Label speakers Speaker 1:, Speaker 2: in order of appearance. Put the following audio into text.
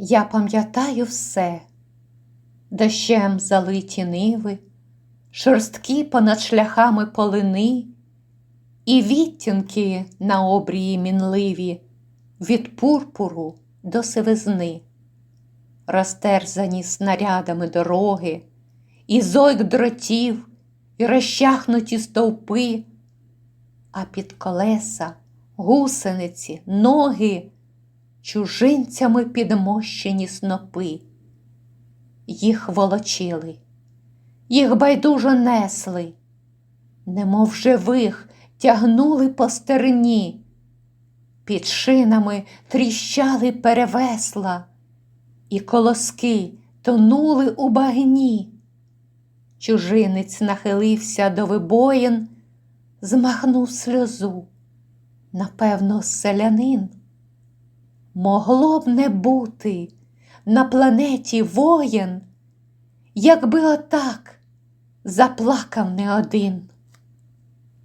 Speaker 1: Я пам'ятаю все, дощем залиті ниви, шорсткі понад шляхами полини, і відтінки на обрії мінливі від пурпуру до сивизни, розтерзані снарядами дороги, і зойк дротів, і розчахнуті стовпи, а під колеса, гусениці, ноги чужинцями підмощені снопи. Їх волочили, їх байдуже несли, немов живих тягнули по стерні, під шинами тріщали перевесла, і колоски тонули у багні. Чужинець нахилився до вибоїн, змахнув сльозу, напевно, селянин. Могло б не бути на планеті воєн, якби отак заплакав не один.